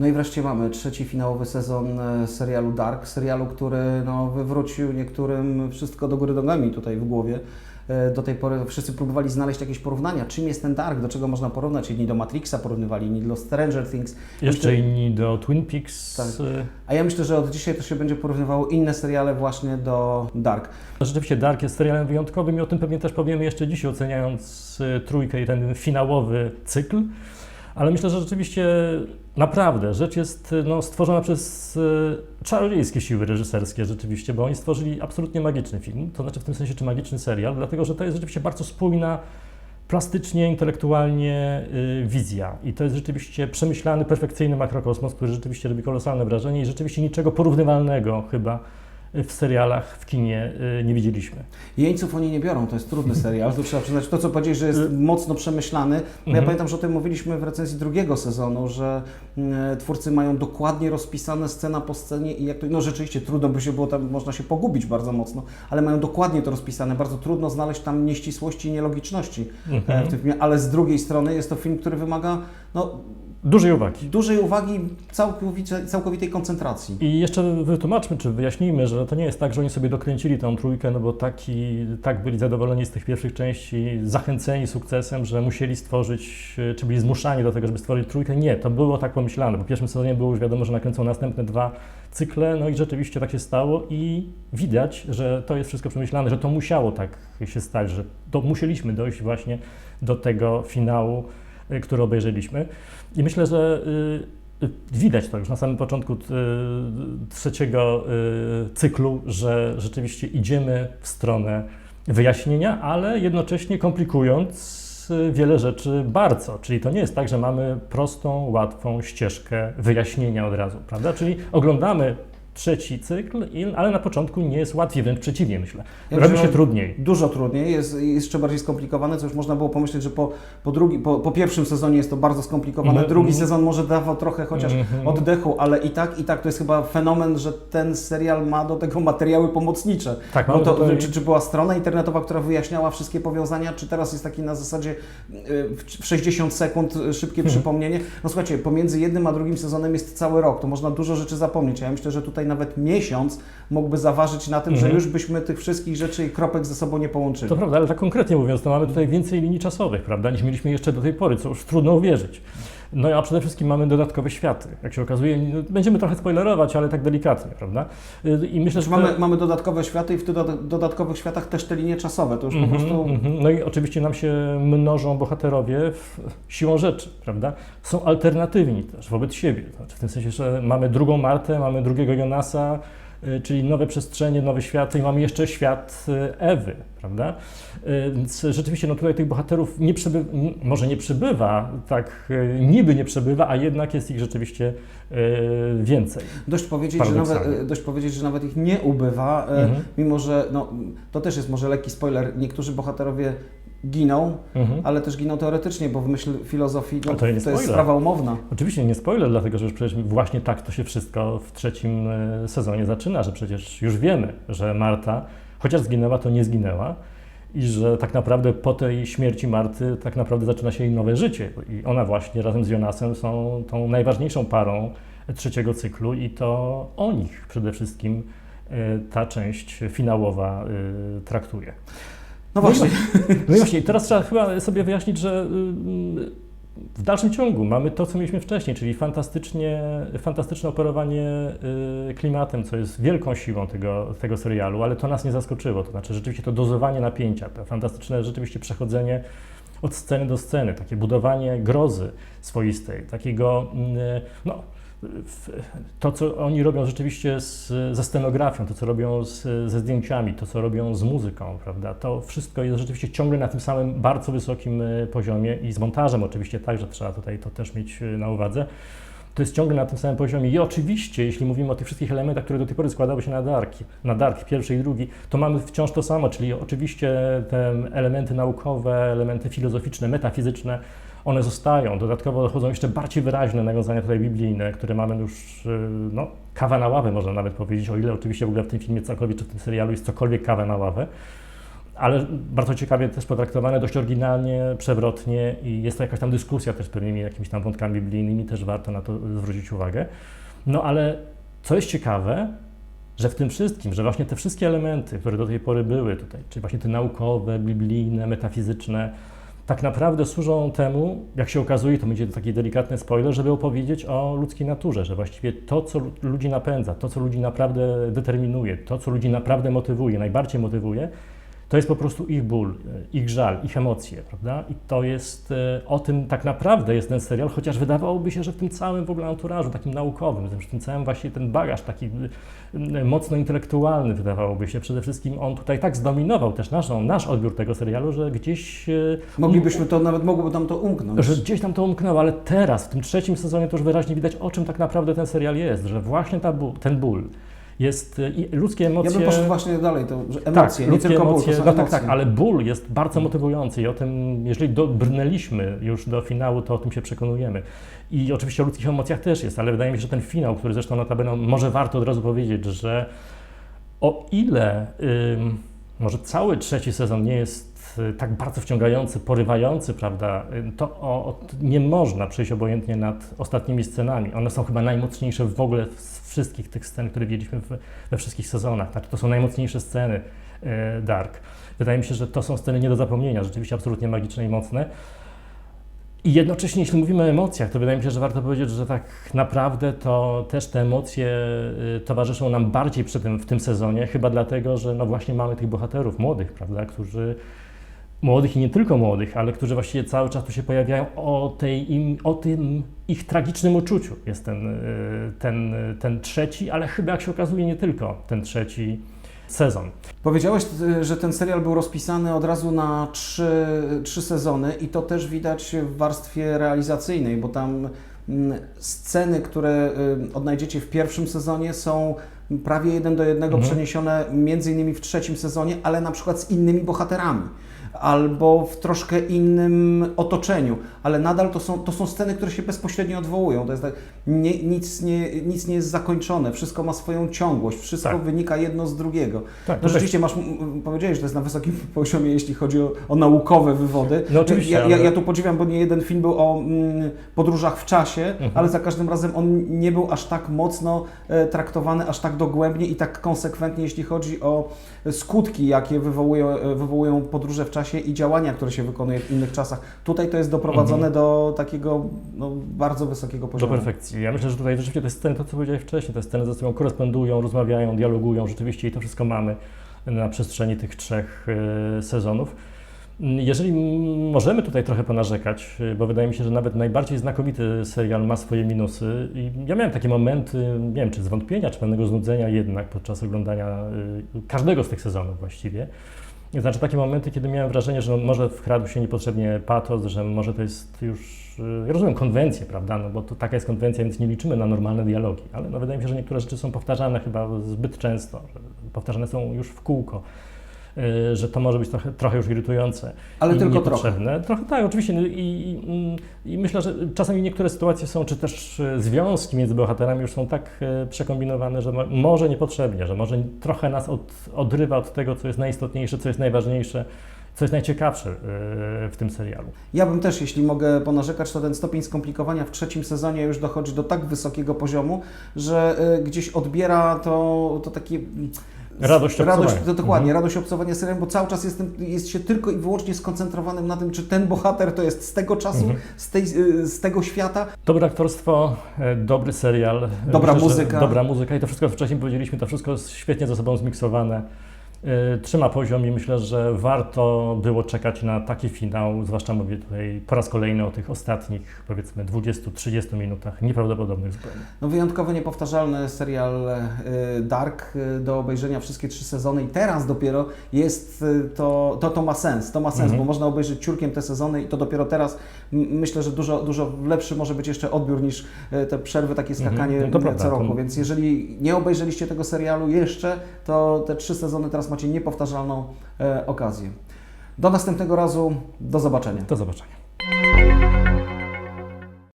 No i wreszcie mamy trzeci finałowy sezon e, serialu Dark, serialu, który no, wywrócił niektórym wszystko do góry nogami tutaj w głowie. E, Do tej pory wszyscy próbowali znaleźć jakieś porównania, czym jest ten Dark, do czego można porównać. Jedni do Matrixa porównywali, inni do Stranger Things. Jeszcze Myślę- inni do Twin Peaks. Tak. y, A ja myślę, że od dzisiaj to się będzie porównywało inne seriale właśnie do Dark. Rzeczywiście Dark jest serialem wyjątkowym i o tym pewnie też powiemy jeszcze dzisiaj, oceniając trójkę i ten finałowy cykl. Ale myślę, że rzeczywiście naprawdę rzecz jest y, no, stworzona przez y, czarodziejskie siły reżyserskie rzeczywiście, bo oni stworzyli absolutnie magiczny film, to znaczy w tym sensie czy magiczny serial, dlatego że to jest rzeczywiście bardzo spójna plastycznie, intelektualnie y, wizja. I to jest rzeczywiście przemyślany, perfekcyjny makrokosmos, który rzeczywiście robi kolosalne wrażenie i rzeczywiście niczego porównywalnego chyba w serialach, w kinie y, nie widzieliśmy. Jeńców oni nie biorą, to jest trudny serial, to trzeba przyznać. To, co powiedzieć, że jest mocno przemyślany. No Ja Mhm. pamiętam, że o tym mówiliśmy w recenzji drugiego sezonu, że mm, twórcy mają dokładnie rozpisane scena po scenie i jak to, no rzeczywiście trudno by się było, tam można się pogubić bardzo mocno, ale mają dokładnie to rozpisane. Bardzo trudno znaleźć tam nieścisłości i nielogiczności Mhm. e, w tym filmie, ale z drugiej strony jest to film, który wymaga no, Dużej uwagi. dużej uwagi, całkowicie, całkowitej koncentracji. I jeszcze wytłumaczmy, czy wyjaśnijmy, że to nie jest tak, że oni sobie dokręcili tą trójkę, no bo taki, tak byli zadowoleni z tych pierwszych części, zachęceni sukcesem, że musieli stworzyć, e, czy byli zmuszani do tego, żeby stworzyć trójkę. Nie, to było tak pomyślane. Po pierwszym sezonie było już wiadomo, że nakręcą następne dwa cykle, no i rzeczywiście tak się stało i widać, że to jest wszystko przemyślane, że to musiało tak się stać, że to musieliśmy dojść właśnie do tego finału, y, który obejrzeliśmy. I myślę, że y, widać to już na samym początku y, trzeciego cyklu, że rzeczywiście idziemy w stronę wyjaśnienia, ale jednocześnie komplikując wiele rzeczy bardzo. Czyli to nie jest tak, że mamy prostą, łatwą ścieżkę wyjaśnienia od razu, prawda? Czyli oglądamy trzeci cykl, ale na początku nie jest łatwiej, wręcz przeciwnie, myślę. Ja Robi się trudniej. Dużo trudniej, jest jeszcze bardziej skomplikowane, co już można było pomyśleć, że po, po, drugi, po, po pierwszym sezonie jest to bardzo skomplikowane, Mhm, drugi mhm. sezon może dawał trochę chociaż Mhm. oddechu, ale i tak, i tak to jest chyba fenomen, że ten serial ma do tego materiały pomocnicze. Tak, Bo to, tutaj- czy, czy była strona internetowa, która wyjaśniała wszystkie powiązania, czy teraz jest taki na zasadzie y, w w 60 sekund y, szybkie Mhm. przypomnienie? No słuchajcie, pomiędzy jednym a drugim sezonem jest cały rok, to można dużo rzeczy zapomnieć. Ja myślę, że tutaj nawet miesiąc mógłby zaważyć na tym, że Mhm. już byśmy tych wszystkich rzeczy i kropek ze sobą nie połączyli. To prawda, ale tak konkretnie mówiąc, to mamy tutaj więcej linii czasowych, prawda, niż mieliśmy jeszcze do tej pory, co już trudno uwierzyć. No a przede wszystkim mamy dodatkowe światy. Jak się okazuje, no, będziemy trochę spoilerować, ale tak delikatnie, prawda? Y, I myślę, że Znaczy mamy, mamy dodatkowe światy i w tych doda- dodatkowych światach też te linie czasowe. To już po Mhm, prostu. mhm. No i oczywiście nam się mnożą bohaterowie w, siłą rzeczy, prawda? Są alternatywni też wobec siebie. Znaczy w tym sensie, że mamy drugą Martę, mamy drugiego Jonasa, czyli nowe przestrzenie, nowe światy i mamy jeszcze świat y, Ewy, prawda? Y, Więc rzeczywiście no tutaj tych bohaterów nie przyby, n- może nie przybywa, tak y, niby nie przybywa, a jednak jest ich rzeczywiście y, więcej. Dość powiedzieć, że nawet, dość powiedzieć, że nawet ich nie ubywa, e, Mhm. mimo że no, to też jest może lekki spoiler. Niektórzy bohaterowie giną, Mhm. ale też giną teoretycznie, bo w myśl filozofii no, to jest spoiler. sprawa umowna. Oczywiście nie spoiler, dlatego że już przecież właśnie tak to się wszystko w trzecim e, sezonie zaczyna, że przecież już wiemy, że Marta, chociaż zginęła, to nie zginęła i że tak naprawdę po tej śmierci Marty tak naprawdę zaczyna się jej nowe życie i ona właśnie razem z Jonasem są tą najważniejszą parą trzeciego cyklu i to o nich przede wszystkim e, ta część finałowa e, traktuje. No właśnie. No i właśnie, teraz trzeba chyba sobie wyjaśnić, że y, w dalszym ciągu mamy to, co mieliśmy wcześniej, czyli fantastycznie, fantastyczne operowanie y, klimatem, co jest wielką siłą tego, tego serialu, ale to nas nie zaskoczyło. To znaczy rzeczywiście to dozowanie napięcia, to fantastyczne rzeczywiście przechodzenie od sceny do sceny, takie budowanie grozy swoistej, takiego, y, no, to, co oni robią rzeczywiście z, ze scenografią, to, co robią z, ze zdjęciami, to, co robią z muzyką, prawda, to wszystko jest rzeczywiście ciągle na tym samym bardzo wysokim e, poziomie i z montażem oczywiście także trzeba tutaj to też mieć e, na uwadze. To jest ciągle na tym samym poziomie i oczywiście, jeśli mówimy o tych wszystkich elementach, które do tej pory składały się na Dark, na Dark pierwszy i drugi, to mamy wciąż to samo, czyli oczywiście te elementy naukowe, elementy filozoficzne, metafizyczne, one zostają. Dodatkowo dochodzą jeszcze bardziej wyraźne nawiązania tutaj biblijne, które mamy już, y, no, kawa na ławę można nawet powiedzieć, o ile oczywiście w ogóle w tym filmie czy w tym serialu jest cokolwiek kawa na ławę. ale bardzo ciekawie też potraktowane, dość oryginalnie, przewrotnie i jest to jakaś tam dyskusja też z pewnymi jakimiś tam wątkami biblijnymi, też warto na to zwrócić uwagę. No ale co jest ciekawe, że w tym wszystkim, że właśnie te wszystkie elementy, które do tej pory były tutaj, czyli właśnie te naukowe, biblijne, metafizyczne, tak naprawdę służą temu, jak się okazuje, to będzie taki delikatny spoiler, żeby opowiedzieć o ludzkiej naturze, że właściwie to, co lu- ludzi napędza, to, co ludzi naprawdę determinuje, to, co ludzi naprawdę motywuje, najbardziej motywuje, to jest po prostu ich ból, e, ich żal, ich emocje, prawda? I to jest, e, o tym tak naprawdę jest ten serial, chociaż wydawałoby się, że w tym całym w ogóle anturażu, takim naukowym, w tym całym właśnie ten bagaż taki mocno intelektualny, wydawałoby się, przede wszystkim on tutaj tak zdominował też naszą, nasz odbiór tego serialu, że gdzieś e, Moglibyśmy to, nawet mogłoby nam to umknąć. że gdzieś tam to umknęło, ale teraz, w tym trzecim sezonie, to już wyraźnie widać, o czym tak naprawdę ten serial jest, że właśnie ta ten ból jest y, i ludzkie emocje. Ja bym poszedł właśnie dalej, to, że emocje, nie ludzkie tylko ból, emocje, są no tak, tak, ale ból jest bardzo motywujący i o tym, jeżeli dobrnęliśmy już do finału, to o tym się przekonujemy. I oczywiście o ludzkich emocjach też jest, ale wydaje mi się, że ten finał, który zresztą notabene, może warto od razu powiedzieć, że o ile ym, może cały trzeci sezon nie jest y, tak bardzo wciągający, porywający, prawda, y, to o, nie można przejść obojętnie nad ostatnimi scenami. One są chyba najmocniejsze w ogóle z wszystkich tych scen, które widzieliśmy w, we wszystkich sezonach. Tak? To są najmocniejsze sceny y, Dark. Wydaje mi się, że to są sceny nie do zapomnienia, rzeczywiście absolutnie magiczne i mocne. I jednocześnie, jeśli mówimy o emocjach, to wydaje mi się, że warto powiedzieć, że tak naprawdę to też te emocje y, towarzyszą nam bardziej przy tym, w tym sezonie, chyba dlatego, że no właśnie mamy tych bohaterów młodych, prawda, którzy młodych i nie tylko młodych, ale którzy właściwie cały czas tu się pojawiają o, tej im, o tym ich tragicznym uczuciu. Jest ten, y, ten, y, ten trzeci, ale chyba jak się okazuje nie tylko ten trzeci sezon. Powiedziałeś, y, że ten serial był rozpisany od razu na trzy, trzy sezony i to też widać w warstwie realizacyjnej, bo tam mm, sceny, które y, odnajdziecie w pierwszym sezonie są prawie jeden do jednego Mhm. przeniesione między innymi w trzecim sezonie, ale na przykład z innymi bohaterami. Albo w troszkę innym otoczeniu, ale nadal to są, to są sceny, które się bezpośrednio odwołują. To jest tak, nie, nic, nie, nic nie jest zakończone, wszystko ma swoją ciągłość, wszystko Tak. wynika jedno z drugiego. Tak, No rzeczywiście masz, powiedziałeś, że to jest na wysokim poziomie, jeśli chodzi o, o naukowe wywody. No oczywiście, Ja, ja, ja tu podziwiam, bo nie jeden film był o mm, podróżach w czasie, Mhm. ale za każdym razem on nie był aż tak mocno e, traktowany, aż tak dogłębnie i tak konsekwentnie, jeśli chodzi o skutki, jakie wywołują, e, wywołują podróże w czasie i działania, które się wykonuje w innych czasach. Tutaj to jest doprowadzone do takiego no, bardzo wysokiego Do poziomu. perfekcji. Ja myślę, że tutaj rzeczywiście te sceny, to co powiedziałeś wcześniej, te sceny ze sobą korespondują, rozmawiają, dialogują rzeczywiście i to wszystko mamy na przestrzeni tych trzech e, sezonów. Jeżeli możemy tutaj trochę ponarzekać, e, bo wydaje mi się, że nawet najbardziej znakomity serial ma swoje minusy i ja miałem takie momenty, nie wiem czy zwątpienia, czy pewnego znudzenia jednak podczas oglądania e, każdego z tych sezonów właściwie. Znaczy takie momenty, kiedy miałem wrażenie, że może wkradł się niepotrzebnie patos, że może to jest już, y, ja rozumiem konwencję, prawda, no bo to taka jest konwencja, więc nie liczymy na normalne dialogi, ale no wydaje mi się, że niektóre rzeczy są powtarzane chyba zbyt często, powtarzane są już w kółko, że to może być trochę, trochę już irytujące Ale tylko trochę. Trochę tak, oczywiście no i, i, myślę, że czasami niektóre sytuacje są, czy też e, związki między bohaterami już są tak e, przekombinowane, że mo- może niepotrzebnie, że może trochę nas od, odrywa od tego, co jest najistotniejsze, co jest najważniejsze, co jest najciekawsze e, w tym serialu. Ja bym też, jeśli mogę ponarzekać, to ten stopień skomplikowania w trzecim sezonie już dochodzi do tak wysokiego poziomu, że y, gdzieś odbiera to, to takie... Radość radość obcowania. to dokładnie, Mhm. radość obcowania serialem, bo cały czas jestem, jest się tylko i wyłącznie skoncentrowanym na tym, czy ten bohater to jest z tego czasu, Mhm. z, tej, y, z tego świata. Dobre aktorstwo, e, dobry serial. Dobra że muzyka. Dobra muzyka i to wszystko, co wcześniej powiedzieliśmy, to wszystko jest świetnie ze sobą zmiksowane. E, Trzyma poziom i myślę, że warto było czekać na taki finał, zwłaszcza mówię tutaj po raz kolejny o tych ostatnich powiedzmy 20-30 minutach, nieprawdopodobnych zupełnie. No wyjątkowo niepowtarzalny serial y, Dark y, do obejrzenia wszystkie trzy sezony i teraz dopiero jest to, to, to ma sens, to ma sens, Mhm. bo można obejrzeć ciurkiem te sezony i to dopiero teraz myślę, że dużo, dużo lepszy może być jeszcze odbiór niż te przerwy, takie Mhm. skakanie No to y, prawda, co roku, to- więc jeżeli nie obejrzeliście tego serialu jeszcze, to te trzy sezony teraz macie niepowtarzalną e, okazję. Do następnego razu, do zobaczenia. Do zobaczenia.